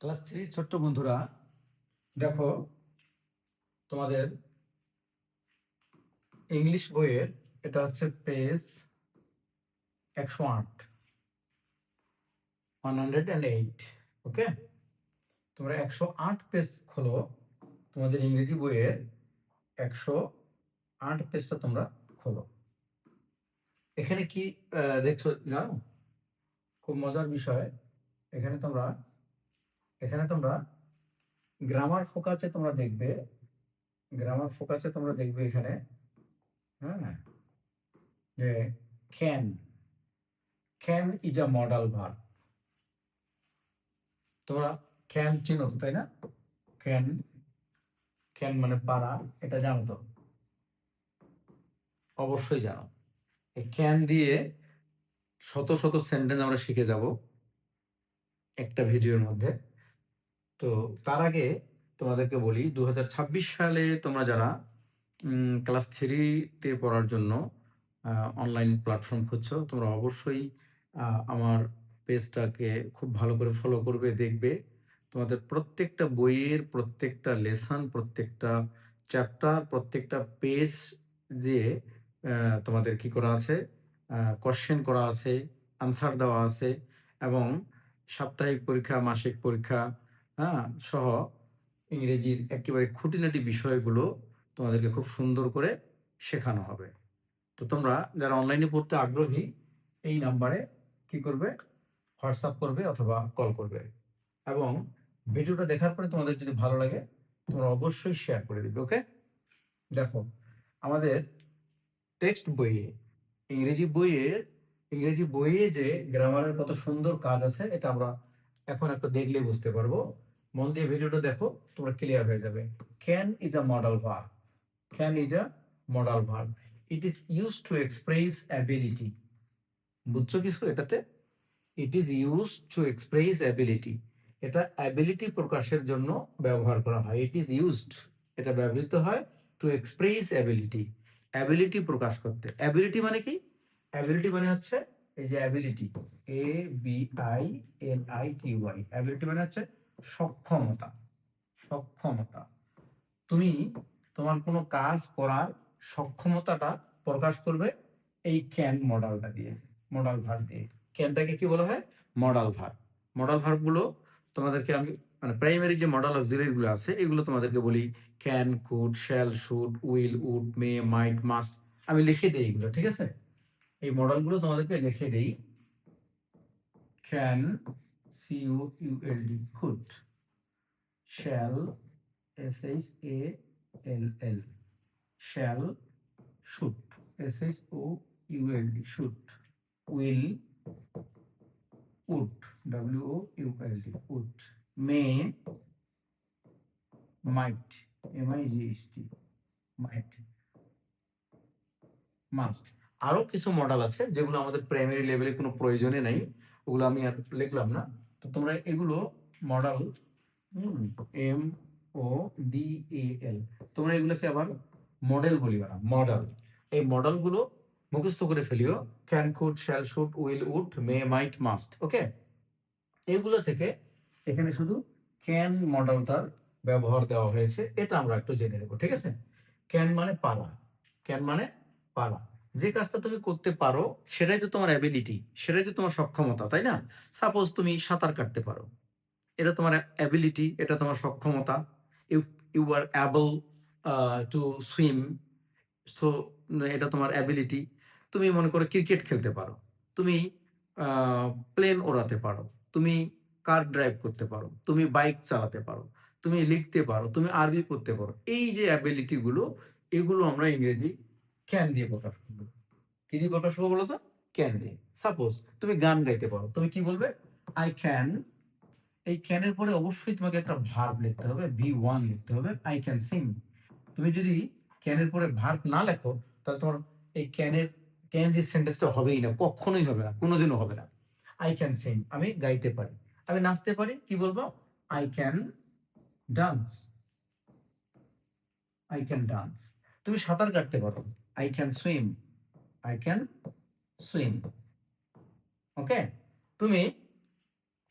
Class থ্রির ছোট্ট বন্ধুরা, দেখো তোমাদের ইংলিশ বইয়ের, এটা হচ্ছে পেজ একশো আট one hundred and eight okay তোমরা একশো আট পেজ খোলো, তোমাদের ইংরেজি বইয়ের একশো আট পেজটা তোমরা খোলো। এখানে কি দেখছ, জানো? খুব মজার বিষয়, এখানে তোমরা এখানে তোমরা গ্রামার ফোকাসে তোমরা দেখবে গ্রামার ফোকাসে তোমরা দেখবে এখানে হ্যাঁ যে can can is a modal verb তোমরা ক্যান চিনো তাই না? ক্যান ক্যান মানে পারা, এটা জানো তো? অবশ্যই জানো। এই ক্যান দিয়ে শত শত সেন্টেন্স আমরা শিখে যাব একটা ভিডিওর মধ্যে। তো তার আগে তোমাদেরকে বলি দু হাজার ছাব্বিশ সালে তোমরা যারা ক্লাস থ্রিতে পড়ার জন্য অনলাইন প্ল্যাটফর্ম খুঁজছো, তোমরা অবশ্যই আমার পেজটাকে খুব ভালো করে ফলো করবে, দেখবে। তোমাদের প্রত্যেকটা বইয়ের প্রত্যেকটা লেসন প্রত্যেকটা চ্যাপ্টার প্রত্যেকটা পেজ যে তোমাদের কি করা আছে কোশ্চেন করা আছে আনসার দেওয়া আছে, এবং সাপ্তাহিক পরীক্ষা, মাসিক পরীক্ষা হ্যাঁ? সহ ইংরেজির একেবারে খুঁটিনাটি বিষয়গুলো তোমাদেরকে খুব সুন্দর করে শেখানো হবে। তো তোমরা যারা অনলাইনে পড়তে আগ্রহী, এই নাম্বারে কি করবে? হোয়াটসঅ্যাপ করবে অথবা কল করবে। এবং ভিডিওটা দেখার পরে তোমাদের যদি ভালো লাগে, তোমরা অবশ্যই শেয়ার করে দিবে ওকে দেখো, আমাদের টেক্সট বইয়ে, ইংরেজি বইয়ে ইংরেজি বইয়ে যে গ্রামারের কত সুন্দর কাজ আছে, এটা আমরা এখন একটা দেখলে বুঝতে পারব। মন দিয়ে ভিডিওটা দেখো, তোমরা ক্লিয়ার হয়ে যাবে। Can is a modal verb can is a modal verb it is use to express ability বুঝছ কিছু এটাতে? It is use to express ability এটা অ্যাবিলিটি প্রকাশের জন্য ব্যবহার করা হয়। ইট ইজ ইউজড এটা ব্যবহৃত হয় টু এক্সপ্রেস অ্যাবিলিটি অ্যাবিলিটি প্রকাশ করতে। অ্যাবিলিটি মানে কি? অ্যাবিলিটি মানে হচ্ছে এই যে ability A B I L I T Y ability মানে হচ্ছে সক্ষমতা সক্ষমতা। তুমি তোমার কোনো কাজ করার সক্ষমতাটা প্রকাশ করবে এই ক্যান মডেলটা দিয়ে মডেল ভার দিয়ে। ক্যানটাকে কি বলা হয়? মডেল ভার মডেল ভার্বগুলো তোমাদেরকে আমি মানে প্রাইমারি যে মডেল অক্সিলারি গুলো আছে, এগুলো তোমাদেরকে বলি can could shall should will would may might must আমি লিখে দিই এগুলো, ঠিক আছে? এই মডেলগুলো তোমাদেরকে লিখে দিই। Can C U U L D could shall S H A L L shall should S H O U L will would W O U L would may might M I G S T might আরও কিছু model আছে যেগুলো আমাদের primary লেভেলে কোনো প্রয়োজনে নেই। ওগুলো আমি আর লিখলাম না। তো তোমরা এগুলো model M O D A L তোমরা এগুলোকে আবার মডেল বলি না মডেল এই মডেলগুলো মুখস্থ করে ফেলিও। Can could shall should will would may might must okay এগুলো থেকে এখানে শুধু ক্যান মডেলটার ব্যবহার দেওয়া হয়েছে এটা আমরা একটু জেনে নেব ঠিক আছে? ক্যান মানে পারা। ক্যান মানে পারা। যে কাজটা তুমি করতে পারো, সেটাই তো তোমার অ্যাবিলিটি সেটাই তো তোমার সক্ষমতা, তাই না? সাপোজ তুমি সাঁতার কাটতে পারো। এটা তোমার অ্যাবিলিটি এটা তোমার সক্ষমতা। You you are able to swim so এটা তোমার অ্যাবিলিটি তুমি মনে করো ক্রিকেট খেলতে পারো। তুমি প্লেন ওড়াতে পারো। তুমি কার ড্রাইভ করতে পারো। তুমি বাইক চালাতে পারো। তুমি লিখতে পারো। তুমি আরবি পড়তে পারো। এই যে অ্যাবিলিটি গুলো, এগুলো আমরা ইংরেজি ক্যান দিয়ে প্রকাশ করব। কি দিয়ে প্রকাশ করব বলো তো ক্যান দিয়ে। সাপোজ তুমি গান গাইতে পারো, তুমি কি বলবে? আই ক্যান এই ক্যানের পরে অবশ্যই তোমাকে একটা ভার্ব লিখতে হবে ভি ওয়ান লিখতে হবে আই ক্যান সিং তুমি যদি ক্যানের পরে ভার্ব না লেখো, তাহলে তোমার এই ক্যানের ক্যান দিয়ে সেন্টেন্সটা হবেই না, কখনোই হবে না, কোনোদিনও হবে না। আই ক্যান সিং আমি গাইতে পারি। আমি নাচতে পারি, কি বলব? I can dance I can dance তুমি সাঁতার কাটতে পারো। I can swim I can swim okay তুমি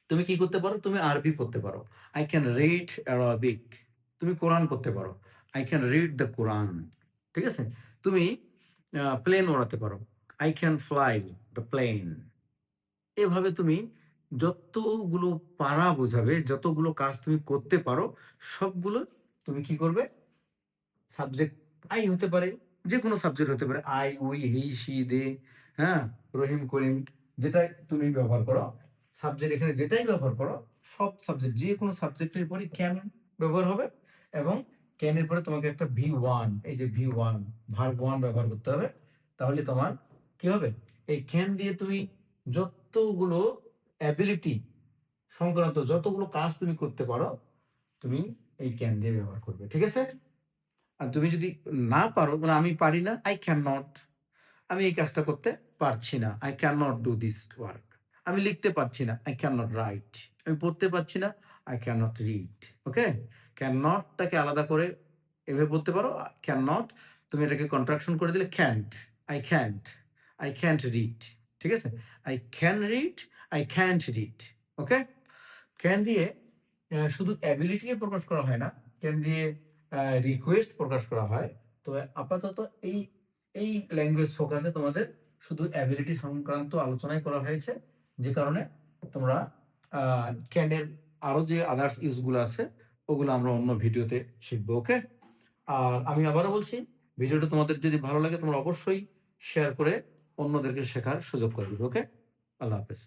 তুমি কি করতে পারো? তুমি আরবি পড়তে পারো। আই ক্যান রিড অ্যারাবিক তুমি কোরআন পড়তে পারো। I can read the Quran ঠিক আছে? তুমি প্লেন ওড়াতে পারো। I can fly the plane এভাবে তুমি যতগুলো পারা বোঝাবে, যতগুলো কাজ তুমি করতে পারো, সবগুলো তুমি কি করবে? সাবজেক্ট আই হতে পারে। যে কোনো সাবজেক্ট হতে পারে। I we he she they হ্যাঁ রহিম, করিম, যেটাই তুমি ব্যবহার করো সাবজেক্ট এখানে যেটাই ব্যবহার করো, সব সাবজেক্ট যে কোনো সাবজেক্টের পরে ক্যান ব্যবহার হবে এবং ক্যানের পরে তোমাকে একটা ভি ওয়ান এই যে ভি ওয়ান ভার ওয়ান ব্যবহার করতে হবে। তাহলে তোমার কি হবে? এই ক্যান দিয়ে তুমি যতগুলো অ্যাবিলিটি সংক্রান্ত যতগুলো কাজ তুমি করতে পারো, তুমি এই ক্যান দিয়ে ব্যবহার করবে, ঠিক আছে? আর তুমি যদি না পারো মানে আমি পারি না আই ক্যান নট আমি এই কাজটা করতে পারছি না। I can not do this work আমি লিখতে পারছি না। আই ক্যান নট রাইট আমি পড়তে পারছি না। I can not read okay can নটটাকে আলাদা করে এভাবে বলতে পারো। ক্যান নট তুমি এটাকে কন্ট্রাকশন করে দিলে can't I can't I can't read ঠিক আছে? I can read I can't read okay can দিয়ে শুধু অ্যাবিলিটিকে প্রকাশ করা হয় না। ক্যান দিয়ে রিকোয়েস্ট প্রকাশ করা হয়। তো আপাতত এই এই ল্যাঙ্গুয়েজ ফোকাসে তোমাদের শুধু অ্যাবিলিটি সংক্রান্ত আলোচনাই করা হয়েছে। যে কারণে তোমরা ক্যানের আরও যে আদার্স ইউজগুলো আছে, ওগুলো আমরা অন্য ভিডিওতে শিখব ওকে আর আমি আবারও বলছি ভিডিওটা তোমাদের যদি ভালো লাগে তোমরা অবশ্যই শেয়ার করে অন্যদেরকে শেখার সুযোগ করে দিবে ওকে আল্লাহ হাফেজ।